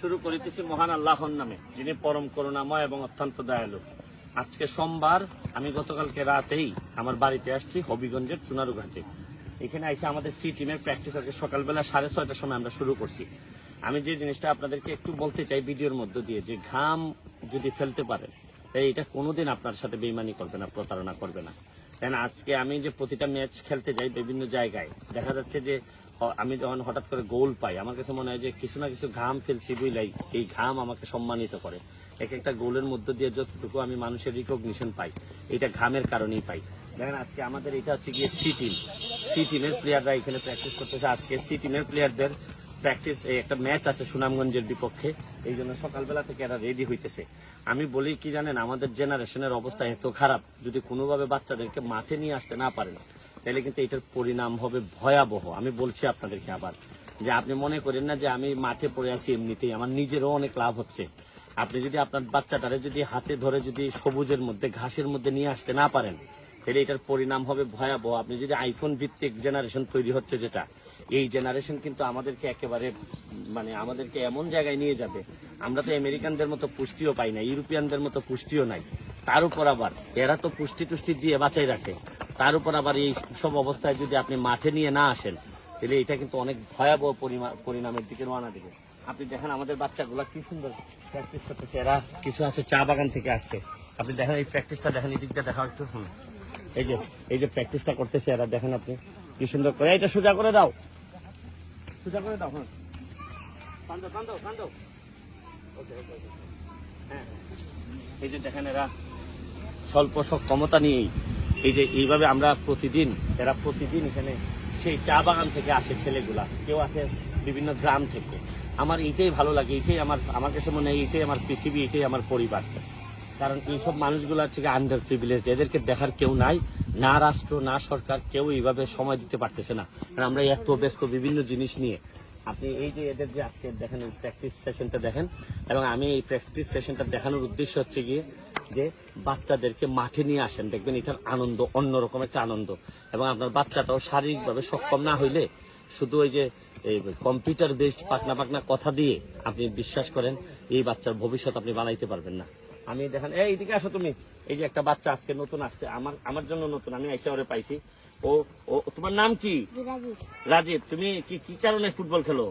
শুরু করিতেছি মহান আল্লাহর নামে, যিনি পরম করুণাময় এবং অত্যন্ত দয়ালু। আজকে সোমবার, আমি গতকালকে রাতেই আমার বাড়িতে আসছি হবিগঞ্জের চুনারু ঘাটে এখানে এসে আমাদের সি টিমের প্র্যাকটিস আজকে সকালবেলা সাড়ে ছয়টার সময় আমরা শুরু করছি। আমি যে জিনিসটা আপনাদেরকে একটু বলতে চাই ভিডিওর মধ্য দিয়ে, যে ঘাম যদি ফেলতে পারেন, তাই এটা কোনোদিন আপনার সাথে বেইমানি করবে না, প্রতারণা করবে না। কেন, আজকে আমি যে প্রতিটা ম্যাচ খেলতে যাই বিভিন্ন জায়গায়, দেখা যাচ্ছে যে আমি যখন হঠাৎ করে গোল পাই, আমার কাছে মনে হয় যে কিছু না কিছু ঘাম ফেলছি বুঝলাই। এই ঘাম আমাকে সম্মানিত করে। এক একটা গোলের মধ্য দিয়ে যতটুকু আমি মানুষের রিকগনিশন পাই, এটা ঘামের কারণেই পাই। দেখেন, আজকে আমাদের এটা হচ্ছে গিয়ে সি টিম সি টিমের প্লেয়াররা এখানে প্র্যাকটিস করতেছে। আজকে সি টিমের প্লেয়ারদের প্র্যাকটিস একটা ম্যাচ আছে সুনামগঞ্জের বিপক্ষে। এই জন্য সকালবেলা থেকে এরা রেডি হইতেছে। আমি বলি কি জানেন, আমাদের জেনারেশনের অবস্থা এত খারাপ, যদি কোনোভাবে বাচ্চাদেরকে মাঠে নিয়ে আসতে না পারেন তাহলে কিন্তু এটার পরিণাম হবে ভয়াবহ। আমি বলছি আপনাদেরকে আবার যে আপনি মনে করেন না যে আমি মাঠে পড়ে আছি এমনিতেই, আমার নিজেরও অনেক লাভ হচ্ছে। আপনি যদি আপনার বাচ্চাটারে যদি হাতে ধরে যদি সবুজের মধ্যে, ঘাসের মধ্যে নিয়ে আসতে না পারেন তাহলে এটার পরিণাম হবে ভয়াবহ। আপনি যদি আইফোন ভিত্তিক জেনারেশন তৈরি হচ্ছে যেটা, এই জেনারেশন কিন্তু আমাদেরকে একেবারে মানে আমাদেরকে এমন জায়গায় নিয়ে যাবে। আমরা তো আমেরিকানদের মতো পুষ্টিও পাই না, ইউরোপিয়ানদের মতো পুষ্টিও নাই। তার উপর আবার, এরা তো পুষ্টি টুষ্টি দিয়ে বাঁচাই রাখে। তার উপর আবার এই সব অবস্থায় যদি আপনি মাঠে নিয়ে না আসেন, তাহলে এটা কিন্তু অনেক ভয়াবহ পরিণামের দিকে, রওনা দিবে আপনি দেখেন আমাদের বাচ্চাগুলো কি সুন্দর প্র্যাকটিস করতেছে। এরা কিছু আছে চা বাগান থেকে আসছে। আপনি দেখেন এই প্র্যাকটিসটা দেখেন এই দিকটা দেখা একটু শুনুন। এই যে এই যে প্র্যাকটিসটা করতেছে এরা, দেখেন আপনি কি সুন্দর করে। এটা সোজা করে দাও। সোজা করে দাও হ্যাঁ। এই যে দেখেন এরা স্বল্প সক্ষমতা নিয়েই এই যে এইভাবে আমরা প্রতিদিন এরা প্রতিদিন এখানে সেই চা বাগান থেকে আসে ছেলেগুলা, কেউ আসে বিভিন্ন গ্রাম থেকে। আমার এইটাই ভালো লাগে, এইটাই আমার আমার কাছে মনে হয় এইটাই আমার পৃথিবী, এইটাই আমার পরিবার। কারণ এইসব মানুষগুলো হচ্ছে আন্ডার প্রিভিলেজ এদেরকে দেখার কেউ নাই, না রাষ্ট্র, না সরকার, কেউ এইভাবে সময় দিতে পারতেছে না। কারণ আমরা এত ব্যস্ত বিভিন্ন জিনিস নিয়ে। আপনি এই যে এদের যে আজকে দেখেন প্র্যাকটিস সেশনটা দেখেন, এবং আমি এই প্র্যাকটিস সেশনটা দেখানোর উদ্দেশ্য হচ্ছে গিয়ে যে বাচ্চাদেরকে মাঠে নিয়ে আসেন দেখবেন এটার আনন্দ অন্যরকম একটা আনন্দ। এবং আপনার বাচ্চাটাও শারীরিকভাবে সক্ষম না হইলে শুধু ওই যে এই কম্পিউটার বেসড পাকনা পাকনা কথা দিয়ে আপনি বিশ্বাস করেন এই বাচ্চার ভবিষ্যৎ আপনি বানাইতে পারবেন না। আমি দেখেন এই এদিকে আসো তুমি। এই যে একটা বাচ্চা আজকে নতুন আসছে আমার আমার জন্য নতুন আমি আইসা ওরে পাইছি। ও ও তোমার নাম কি? রাজীব তুমি কি কি কারণে ফুটবল খেলো?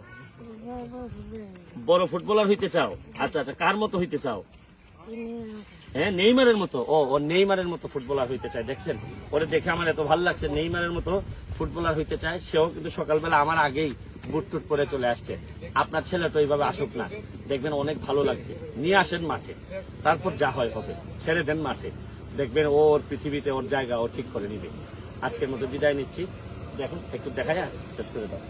বড় ফুটবলার হইতে চাও? আচ্ছা আচ্ছা কার মতো হইতে চাও? হ্যাঁ নেইমারের মতো। ও ও নেইমারের মতো ফুটবলার হইতে চায়, দেখছেন? ওরে দেখে আমার এত ভালো লাগছে, নেইমারের মতো ফুটবলার হইতে চায়। সেও কিন্তু সকালবেলা আমার আগেই বুট টুট পরে চলে আসছে। আপনার ছেলে তো এইভাবে আসুক না। দেখবেন অনেক ভালো লাগবে নিয়ে আসেন মাঠে। তারপর যা হয় হবে। ছেড়ে দেন মাঠে। দেখবেন ওর পৃথিবীতে, ওর জায়গা ও ঠিক করে নিবে। আজকের মতো বিদায় নিচ্ছি। দেখুন, একটু দেখা যায় শেষ করে দাও।